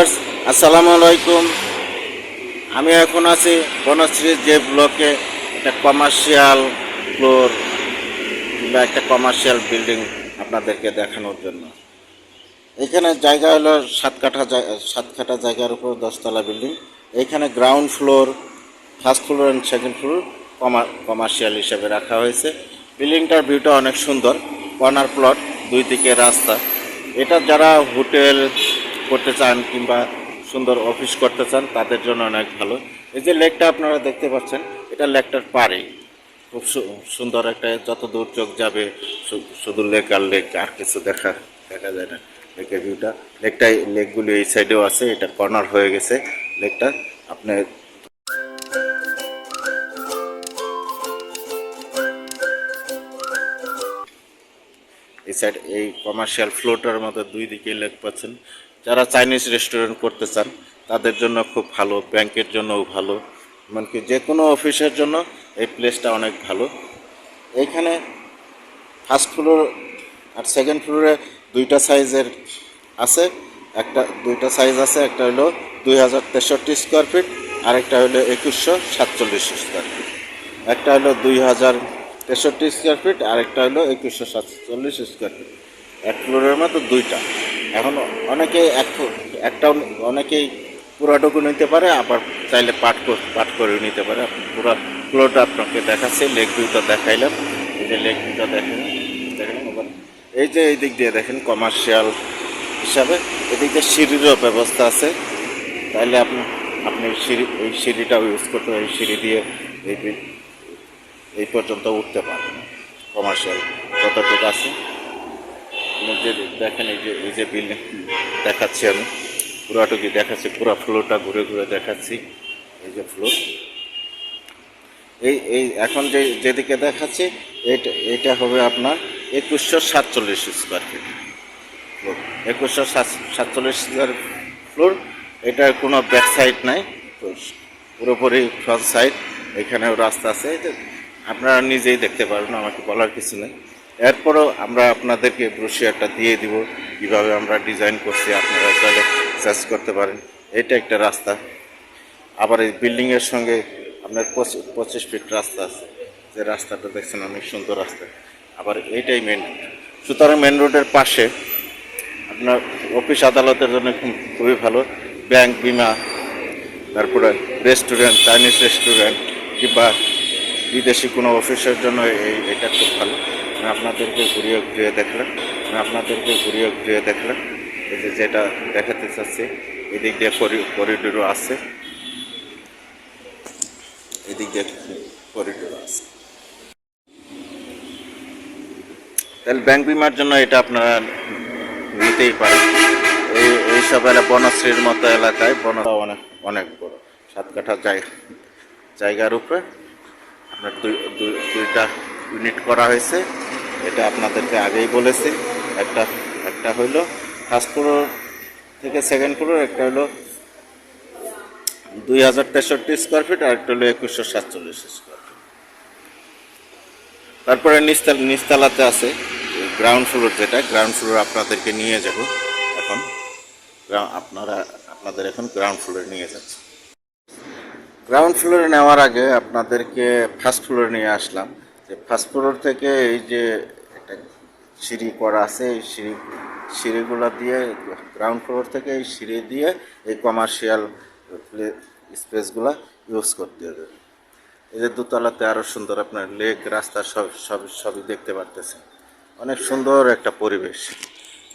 আসসালামু আলাইকুম। আমি এখন আছি বনশ্রী যে ব্লকে একটা কমার্শিয়াল ফ্লোর কিংবা একটা কমার্শিয়াল বিল্ডিং আপনাদেরকে দেখানোর জন্য। এখানে জায়গা হলো সাত কাঠা সাত কাঠা জায়গার উপর দশতলা বিল্ডিং এখানে ground floor first floor and second floor commercial হিসেবে রাখা হয়েছে। বিল্ডিংটার ভিউটা অনেক সুন্দর। কর্নার প্লট দুই দিকে রাস্তা। এটা যারা হোটেল করতে চান কিংবা সুন্দর অফিস করতে চান, তাদের জন্য অনেক ভালো। এই যে লেকটা আপনারা দেখতে পাচ্ছেন, এটা লেকটার পাড়েই খুব সুন্দর একটা যত দূর চোখ যাবে শুধু লেক আর লেক, আর কিছু দেখা দেখা যায় না লেকের ভিউটা লেকটা লেকগুলি এই সাইডেও আছে, এটা কর্নার হয়ে গেছে লেকটা। আপনি এই সাইড এই কমার্শিয়াল ফ্লোটার মতো দুই দিকে লেক পাচ্ছেন। যারা চাইনিজ রেস্টুরেন্ট করতে চান, তাদের জন্য খুব ভালো, ব্যাংকের জন্যও ভালো, এমনকি যে কোনো অফিসের জন্য এই প্লেসটা অনেক ভালো। এইখানে ফার্স্ট ফ্লোর আর সেকেন্ড ফ্লোরে দুইটা সাইজের আছে, একটা দুইটা সাইজ আছে, একটা হলো দুই হাজার তেষট্টি স্কোয়ার ফিট আরেকটা হলো একুশশো সাতচল্লিশ স্কোয়ার ফিট একটা হলো দুই হাজার তেষট্টি স্কোয়ার ফিট আরেকটা হলো একুশশো সাতচল্লিশ স্কোয়ার ফিট এক ফ্লোরের মতো দুইটা। এখন অনেকেই এক একটা অনেকেই পুরাটুকু নিতে পারে, আবার চাইলে পাট কর- পাট করে নিতে পারে। পুরো ফ্লোরটা আপনাকে দেখাচ্ছে লেক ভিউটা দেখাইলাম। এই যে লেক ভিউটা দেখেন দেখেন আবার এই যে এই দিক দিয়ে দেখেন কমার্শিয়াল হিসাবে। এদিক দিয়ে সিঁড়িরও ব্যবস্থা আছে। তাইলে আপনি আপনি সিঁড়ি, এই সিঁড়িটাও ইউজ করতে, এই সিঁড়ি দিয়ে এই এই পর্যন্ত উঠতে পারবেন। কমার্শিয়াল যতটুকু আছে। আপনি যে দেখেন এই যে এই যে বিল্ডিং দেখাচ্ছি আমি। পুরাটুকু দেখাচ্ছি, পুরো ফ্লোরটা ঘুরে ঘুরে দেখাচ্ছি। এই যে ফ্লোর এই এই এখন যে যেদিকে দেখাচ্ছি, এটা এটা হবে আপনার একুশশো সাতচল্লিশ স্কোয়ার ফিট ফ্লোর একুশশো সাতচল্লিশ স্কোয়ার ফ্লোর এটার কোনো ব্যাক সাইড নাই। পুরোপুরি ফ্রন্ট সাইড এখানেও রাস্তা আছে। আপনারা নিজেই দেখতে পারবেন আমাকে বলার কিছু নেই। এরপরও আমরা আপনাদেরকে ব্রোশিয়ারটা দিয়ে দিব। কীভাবে আমরা ডিজাইন করছি আপনারা তাহলে সার্চ করতে পারেন। এটা একটা রাস্তা। আবার এই বিল্ডিংয়ের সঙ্গে আপনার পঁচিশ ফিট রাস্তা আছে। যে রাস্তাটা দেখছেন অনেক সুন্দর রাস্তা। আবার এইটাই মেন সুতরাং মেন রোডের পাশে আপনার অফিস আদালতের জন্য খুব- খুবই ভালো। ব্যাংক বিমা, তারপরে রেস্টুরেন্ট, চাইনিজ রেস্টুরেন্ট, কিংবা বিদেশি কোনো অফিসের জন্য এই, এটা খুব ভালো। আপনাদেরকে ঘুরিয়ে ঘুরিয়ে দেখলাম। আপনাদেরকে ঘুরিয়ে ঘুরিয়ে দেখলাম। এই যে যেটা দেখাতে চাচ্ছি, এদিক দিয়ে করিডোরও আছে। এদিক দিয়ে করিডোর আছে। তাহলে ব্যাংক বিমার জন্য এটা আপনারা নিতেই পারেন। এই এইসব এলাকা বনশ্রীর মতো এলাকায় বন অনেক অনেক বড় সাত কাঠা জায়গা, জায়গার উপরে আপনার দুই, দুই- দুইটা ইউনিট করা হয়েছে। এটা আপনাদেরকে আগেই বলেছি। একটা একটা হইল ফার্স্ট ফ্লোর থেকে সেকেন্ড ফ্লোর একটা হলো দুই হাজার তেষট্টি স্কোয়ার ফিট আর একটা হলো একুশশো সাতচল্লিশ স্কোয়ার ফিট তারপরে নিচতলা নিচতলাতে আছে গ্রাউন্ড ফ্লোর যেটা গ্রাউন্ড ফ্লোর আপনাদেরকে নিয়ে যাব এখন। আপনারা, আপনাদের এখন গ্রাউন্ড ফ্লোরে নিয়ে যাচ্ছে। গ্রাউন্ড ফ্লোরে নেওয়ার আগে আপনাদেরকে ফার্স্ট ফ্লোরে নিয়ে আসলাম। যে ফার্স্ট ফ্লোর থেকে এই যে একটা সিঁড়ি করা আছে, এই সিঁড়ি, সিঁড়িগুলো দিয়ে গ্রাউন্ড ফ্লোর থেকে এই সিঁড়ি দিয়ে এই কমার্শিয়াল স্পেসগুলো ইউজ করতে হবে। এই যে দোতলাতে আরও সুন্দর আপনার লেক রাস্তা সব সব, সবই দেখতে পারতেছেন। অনেক সুন্দর একটা পরিবেশ।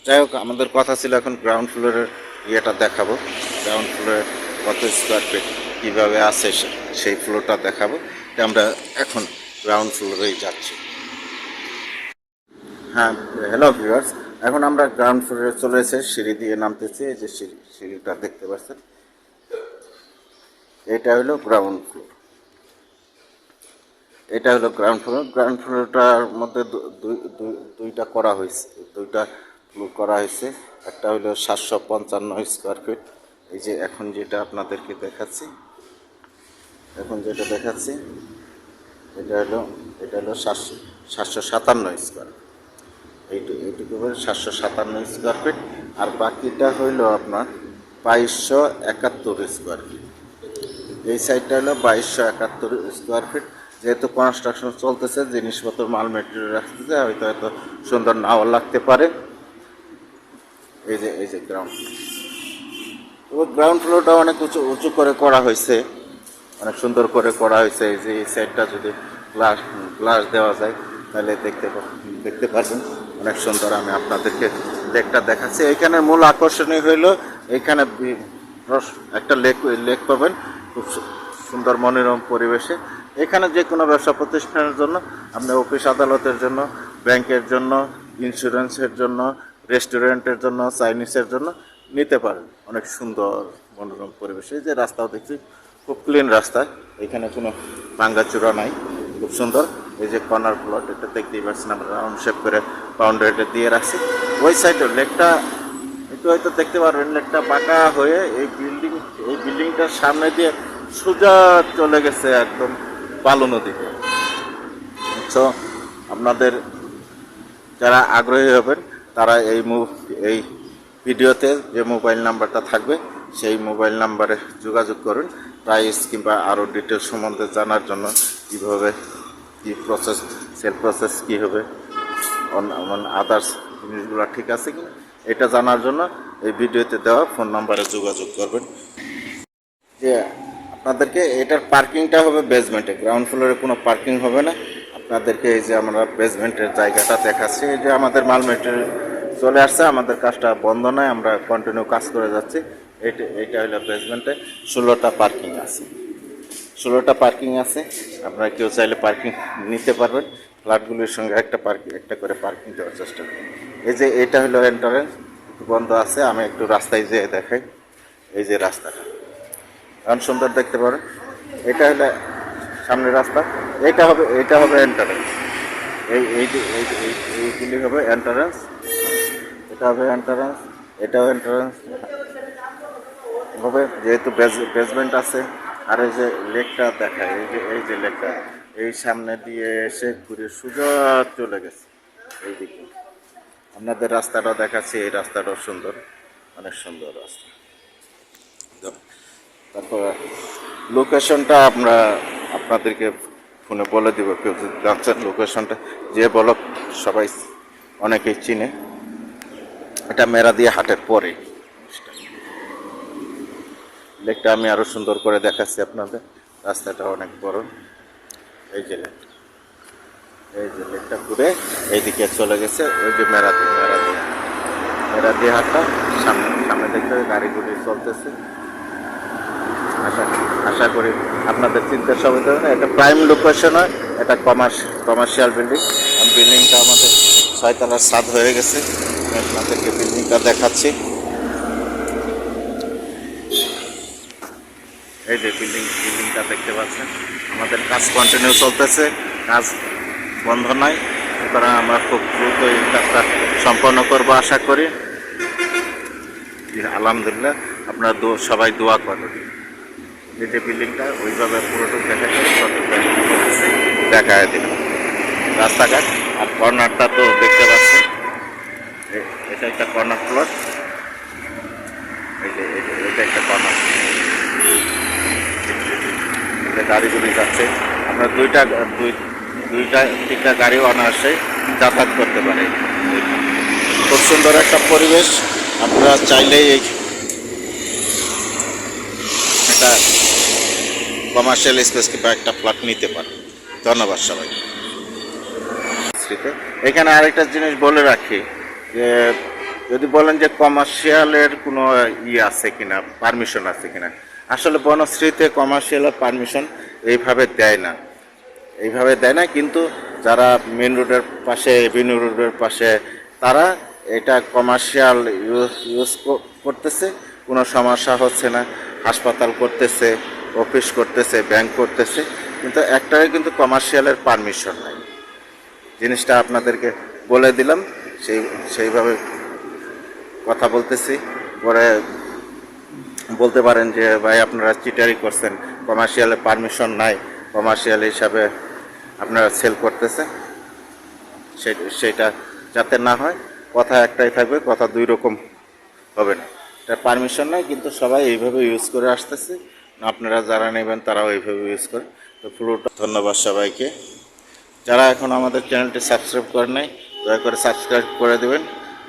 যাই হোক, আমাদের কথা ছিল এখন গ্রাউন্ড ফ্লোরের ইয়েটা দেখাবো। গ্রাউন্ড ফ্লোরের কত স্কোয়ার ফিট কীভাবে আছে সেই ফ্লোরটা দেখাবো। আমরা এখন গ্রাউন্ড ফ্লোরেই যাচ্ছি। হ্যাঁ হ্যালো ভিউয়ার্স এখন আমরা গ্রাউন্ড ফ্লোরে চলে এসে সিঁড়ি দিয়ে নামতেছি, এই যে সিঁড়ি, সিঁড়িটা দেখতে পাচ্ছেন। এটা হলো গ্রাউন্ড ফ্লোর এটা হলো গ্রাউন্ড ফ্লোর গ্রাউন্ড ফ্লোরটার মধ্যে দুইটা করা হয়েছে, দুইটা ফ্লোর করা হয়েছে। একটা হলো সাতশো পঞ্চান্ন স্কোয়ার ফিট এই যে এখন যেটা আপনাদেরকে দেখাচ্ছি, এখন যেটা দেখাচ্ছি এটা হলো এটা হলো সাতশো সাতশো সাতান্ন স্কোয়ার এইটু, এইটুকু হলো সাতশো সাতান্ন স্কোয়ার ফিট আর বাকিটা হইল আপনার বাইশশো একাত্তর স্কোয়ার ফিট এই সাইডটা হলো বাইশশো একাত্তর স্কোয়ার ফিট যেহেতু কনস্ট্রাকশন চলতেছে, জিনিসপত্র, মাল মেটেরিয়াল রাখতেছে, হয়তো হয়তো সুন্দর নাও লাগতে পারে। এই যে এই যে গ্রাউন্ড গ্রাউন্ড ফ্লোরটা অনেক উঁচু উঁচু করে করা হয়েছে অনেক সুন্দর করে করা হয়েছে, এই যে এই সাইডটা যদি গ্লাস গ্লাস দেওয়া যায়, তাহলে দেখতে দেখতে পারবেন। অনেক সুন্দর আমি আপনাদেরকে লেকটা দেখাচ্ছি। এখানে মূল আকর্ষণীয় হইল, এখানে একটা লেক লেক পাবেন, খুব সুন্দর মনোরম পরিবেশে। এখানে যে কোনো ব্যবসা প্রতিষ্ঠানের জন্য, আপনি অফিস আদালতের জন্য, ব্যাংকের জন্য, ইন্স্যুরেন্সের জন্য, রেস্টুরেন্টের জন্য, চাইনিজের জন্য নিতে পারেন। অনেক সুন্দর মনোরম পরিবেশে। যে রাস্তাও দেখছি খুব ক্লিন রাস্তা। এখানে কোনো ভাঙ্গাচূড়া নাই। খুব সুন্দর। এই যে কর্নার প্লট এটা দেখতেই পাচ্ছেন আমরা রাউন্ড শেপ করে বাউন্ডারিটা দিয়ে রাখছি। ওই সাইডে লেকটা, একটু হয়তো দেখতে পারবেন, লেকটা বাঁকা হয়ে এই বিল্ডিং এই বিল্ডিংটার সামনে দিয়ে সোজা চলে গেছে একদম বালু নদীতে সো আপনাদের যারা আগ্রহী হবেন, তারা এই এই ভিডিওতে যে মোবাইল নাম্বারটা থাকবে, সেই মোবাইল নাম্বারে যোগাযোগ করুন। প্রাইস কিংবা আরও ডিটেলস সম্বন্ধে জানার জন্য কীভাবে কী প্রসেস সেল প্রসেস কী হবে মানে আদার্স জিনিসগুলো ঠিক আছে কি এটা জানার জন্য এই ভিডিওতে দেওয়া ফোন নাম্বারে যোগাযোগ করবেন। যে আপনাদেরকে এটার পার্কিংটা হবে বেসমেন্টে গ্রাউন্ড ফ্লোরে কোনো পার্কিং হবে না। আপনাদেরকে এই যে আমরা বেসমেন্টের জায়গাটা দেখাচ্ছি, এই যে আমাদের মাল মেটেরিয়াল চলে আসছে, আমাদের কাজটা বন্ধ নয় আমরা কন্টিনিউ কাজ করে যাচ্ছি। এইটা এইটা হলো বেসমেন্টে ষোলোটা পার্কিং আছে। ষোলোটা পার্কিং আছে, আপনারা কেউ চাইলে পার্কিং নিতে পারবেন। ফ্ল্যাটগুলির সঙ্গে একটা পার্কিং একটা করে পার্কিং দেওয়ার চেষ্টা করুন এই যে এটা হলো এন্টারেন্স বন্ধ আছে, আমি একটু রাস্তায় যেয়ে দেখাই। এই যে রাস্তাটা, কারণ সুন্দর দেখতে পারেন এটা হলো সামনের রাস্তা, এটা হবে এটা হবে এন্টারেন্স এই- এইগুলি হবে এন্টারেন্স এটা হবে এন্টারেন্স এটাও এন্টারেন্স হবে যেহেতু বেসমেন্ট আছে, আর এই যে লেকটা দেখায়, এই যে এই যে লেকটা, এই সামনে দিয়ে এসে ঘুরে সোজা চলে গেছে এই দিকে আপনাদের রাস্তাটা দেখাচ্ছি, এই রাস্তাটাও সুন্দর, অনেক সুন্দর রাস্তা। তারপর লোকেশনটা আমরা আপনাদেরকে ফোনে বলে দিব, কেউ জানছেন লোকেশনটা যে বলক, সবাই অনেকেই চিনে। এটা মেরা দিয়ে হাটের পরে। লেকটা আমি আরও সুন্দর করে দেখাচ্ছি আপনাদের। রাস্তাটা অনেক বড়। এই যে লেক। এই যে লেকটা ঘুরে এইদিকে চলে গেছে। ওই যে মেরাদি মেরাদি মেরাদি হাটটা সামনে সামনে দেখতে হবে গাড়িগুলি চলতেছে। আশা আশা করি আপনাদের চিন্তার সুবিধা হবে না। এটা প্রাইম লোকেশন হয়। এটা কমার্স কমার্শিয়াল বিল্ডিং বিল্ডিংটা আমাদের ছয়তলার স্বাদ হয়ে গেছে। আমি আপনাদেরকে বিল্ডিংটা দেখাচ্ছি। এই যে বিল্ডিং বিল্ডিংটা দেখতে পাচ্ছেন। আমাদের কাজ কন্টিনিউ চলতেছে। কাজ বন্ধ নয় সুতরাং আমরা খুব দ্রুত এই কাজটা সম্পন্ন করব আশা করি। আলহামদুলিল্লাহ, আপনারা সবাই দোয়া করবেন এই যে বিল্ডিংটা ওইভাবে পুরোটুক দেখা যায় দেখা দিলাম। রাস্তাঘাট আর কর্নারটা তো দেখতে পাচ্ছেন। এ- এটা একটা কর্নার প্লট এটা একটা কর্নার যে গাড়িগুলি যাচ্ছে। আমরা দুইটা, দুই, দুইটা, তিনটা গাড়ি অনায়াসে যাতায়াত করতে পারে। খুব সুন্দর একটা পরিবেশ। আপনারা চাইলেই এই একটা কমার্শিয়াল স্পেস কিংবা একটা ফ্ল্যাট নিতে পারেন ধন্যবাদ সবাই এখানে আরেকটা জিনিস বলে রাখি। যে যদি বলেন যে কমার্শিয়ালের কোনো ই আছে কিনা, পারমিশন আছে কিনা, আসলে বনশ্রীতে কমার্শিয়ালের পারমিশন এইভাবে দেয় না। এইভাবে দেয় না, কিন্তু যারা মেন রোডের পাশে, এভিনিউ রোডের পাশে, তারা এটা কমার্শিয়াল ইউজ ইউজ করতেছে। কোনো সমস্যা হচ্ছে না, হাসপাতাল করতেছে, অফিস করতেছে, ব্যাংক করতেছে, কিন্তু একটাই কিন্তু কমার্শিয়ালের পারমিশন নাই। জিনিসটা আপনাদেরকে বলে দিলাম। সেই, সেইভাবে কথা বলতেছি। পরে বলতে পারেন যে, ভাই, আপনারা চিটারি করছেন কমার্শিয়ালে পারমিশন নাই কমার্শিয়াল হিসাবে আপনারা সেল করতেছেন। সে- সেটা যাতে না হয়, কথা একটাই থাকবে, কথা দুই রকম হবে না। এটা পারমিশন নাই, কিন্তু সবাই এইভাবে ইউজ করে আসতেছে। আপনারা যারা নেবেন, তারাও এইভাবে ইউজ করে। তো ফ্লোটা ধন্যবাদ সবাইকে। যারা এখন আমাদের চ্যানেলটি সাবস্ক্রাইব করে নাই দয়া করে সাবস্ক্রাইব করে দেবেন।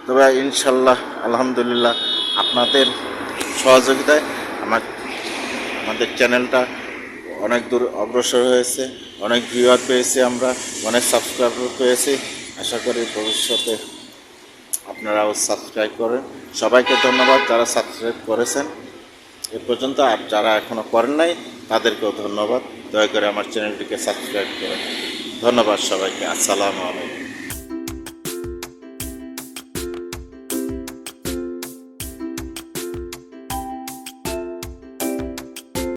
তবে ইনশাল্লাহ, আলহামদুলিল্লাহ আপনাদের সহযোগিতায় আমার, আমাদের চ্যানেলটা অনেক দূর অগ্রসর হয়েছে, অনেক ভিউয়ার পেয়েছি আমরা, অনেক সাবস্ক্রাইবার পেয়েছি। আশা করি ভবিষ্যতে আপনারাও সাবস্ক্রাইব করেন। সবাইকে ধন্যবাদ যারা সাবস্ক্রাইব করেছেন। এ পর্যন্ত আর যারা এখনও করেন নাই, তাদেরকেও ধন্যবাদ। দয়া করে আমার চ্যানেলটিকে সাবস্ক্রাইব করেন। ধন্যবাদ সবাইকে। আসসালামু আলাইকুম।